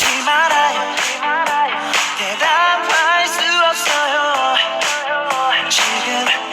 울지 말아요. 대답할 수 없어요. 지금